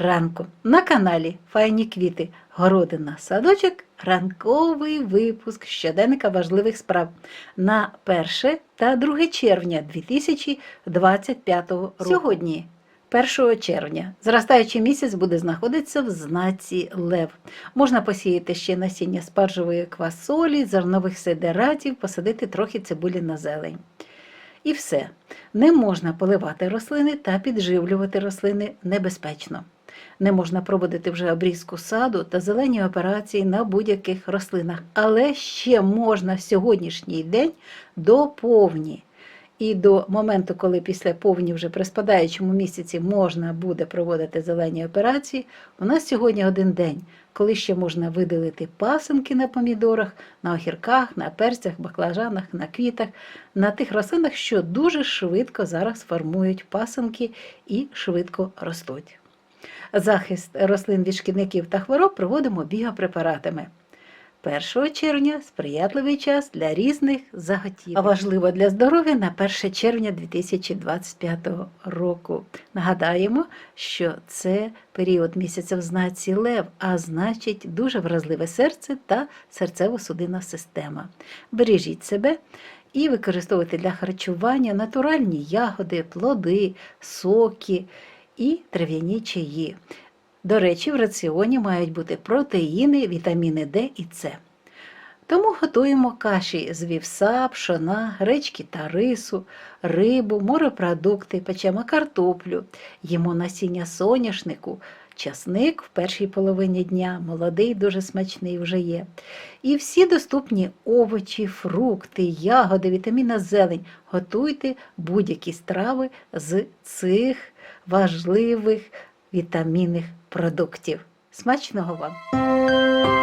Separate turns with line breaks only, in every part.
ранку на каналі Файні квіти, городина, садочок, ранковий випуск щоденника важливих справ на 1 та 2 червня 2025 року. Сьогодні, 1 червня, зростаючий місяць буде знаходитися в знаці Лев. Можна посіяти ще насіння спаржевої квасолі, зернових сидератів, посадити трохи цибулі на зелень. І все. Не можна поливати рослини та підживлювати рослини небезпечно. Не можна проводити вже обрізку саду та зелені операції на будь-яких рослинах, але ще можна в сьогоднішній день до повні. І до моменту, коли після повні вже при спадаючому місяці можна буде проводити зелені операції, у нас сьогодні один день, коли ще можна видалити пасинки на помідорах, на огірках, на перцях, баклажанах, на квітах, на тих рослинах, що дуже швидко зараз формують пасинки і швидко ростуть. Захист рослин від шкідників та хвороб проводимо біопрепаратами. 1 червня сприятливий час для різних заготів. А важливо для здоров'я на 1 червня 2025 року. Нагадаємо, що це період місяця в знаці Лев, а значить дуже вразливе серце та серцево-судинна система. Бережіть себе і використовуйте для харчування натуральні ягоди, плоди, соки і трав'яні чаї. До речі, в раціоні мають бути протеїни, вітаміни Д і С. Тому готуємо каші з вівса, пшона, гречки та рису, рибу, морепродукти, печемо картоплю, їмо насіння соняшнику, часник в першій половині дня, молодий, дуже смачний вже є. І всі доступні овочі, фрукти, ягоди, вітаміна зелень. Готуйте будь-які страви з цих важливих вітамінних продуктів. Смачного вам!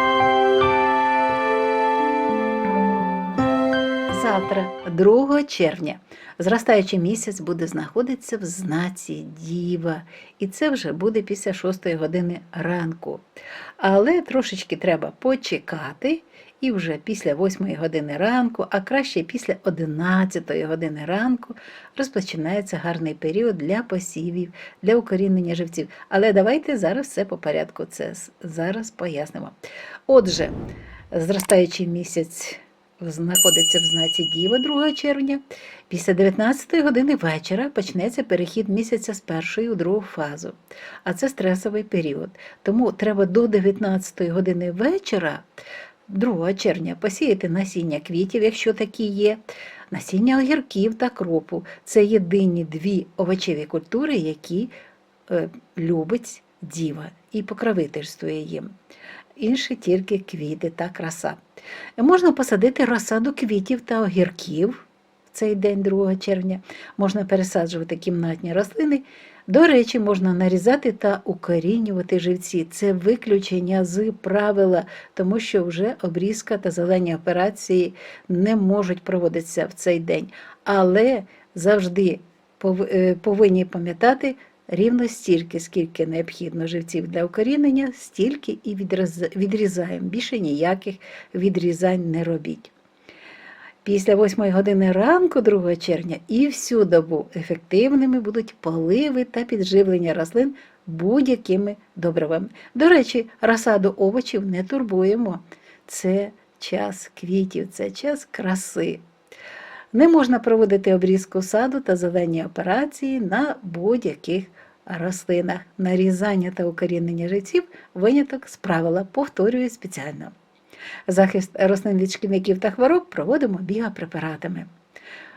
Завтра, 2 червня, зростаючий місяць буде знаходитися в знаці Діва, і це вже буде після 6 години ранку. Але трошечки треба почекати, і вже після 8 години ранку, а краще після 11 години ранку, розпочинається гарний період для посівів, для укорінення живців. Але давайте зараз все по порядку. Це зараз пояснимо. Отже, зростаючий місяць знаходиться в знаці Діва 2 червня. Після 19 години вечора почнеться перехід місяця з першої у другу фазу. А це стресовий період. Тому треба до 19 години вечора, 2 червня, посіяти насіння квітів, якщо такі є. Насіння огірків та кропу це єдині дві овочеві культури, які е, любить діва і покровительствує їм. Інші тільки квіти та краса. Можна посадити розсаду квітів та огірків в цей день 2 червня, можна пересаджувати кімнатні рослини. До речі, можна нарізати та укорінювати живці. Це виключення з правила, тому що вже обрізка та зелені операції не можуть проводитися в цей день. Але завжди е, повинні пам'ятати, Рівно стільки, скільки необхідно живців для укорінення, стільки і відрізаємо. Більше ніяких відрізань не робіть. Після 8 години ранку 2 червня і всю добу ефективними будуть поливи та підживлення рослин будь-якими добривами. До речі, розсаду овочів не турбуємо. Це час квітів, це час краси. Не можна проводити обрізку саду та зелені операції на будь-яких рослинах. Нарізання та укорінення жиців виняток з правила повторюю спеціально. Захист рослин від шкідників та хвороб проводимо біопрепаратами.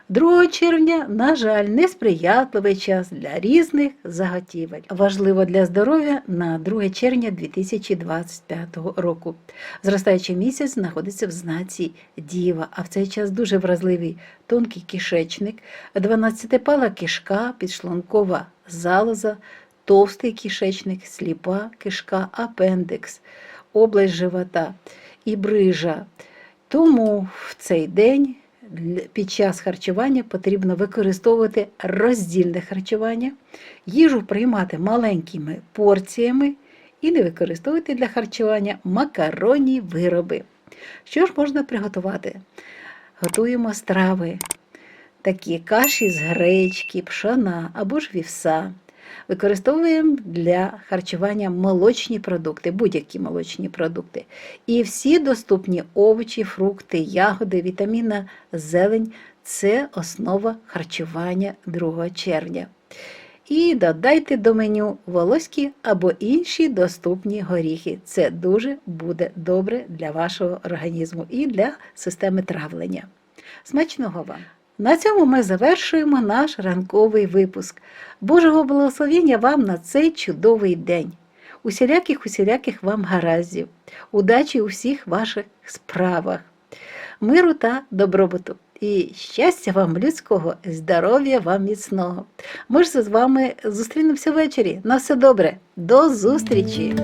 2 червня, на жаль, несприятливий час для різних заготівель. Важливо для здоров'я на 2 червня 2025 року. Зростаючий місяць знаходиться в знаці Діва, а в цей час дуже вразливий тонкий кишечник, 12-пала кишка, підшлункова залоза, товстий кишечник, сліпа кишка, апендикс, область живота і брижа. Тому в цей день під час харчування потрібно використовувати роздільне харчування, їжу приймати маленькими порціями і не використовувати для харчування макаронні вироби. Що ж можна приготувати? Готуємо страви, такі каші з гречки, пшона або ж вівса, Використовуємо для харчування молочні продукти, будь-які молочні продукти. І всі доступні овочі, фрукти, ягоди, вітамінна зелень це основа харчування 2 червня. І додайте до меню волоські або інші доступні горіхи. Це дуже буде добре для вашого організму і для системи травлення. Смачного вам! На цьому ми завершуємо наш ранковий випуск. Божого благословення вам на цей чудовий день. Усіляких усіляких вам гараздів, удачі у всіх ваших справах, миру та добробуту. І щастя вам людського, здоров'я вам міцного. Ми ж з вами зустрінемося ввечері. На все добре. До зустрічі!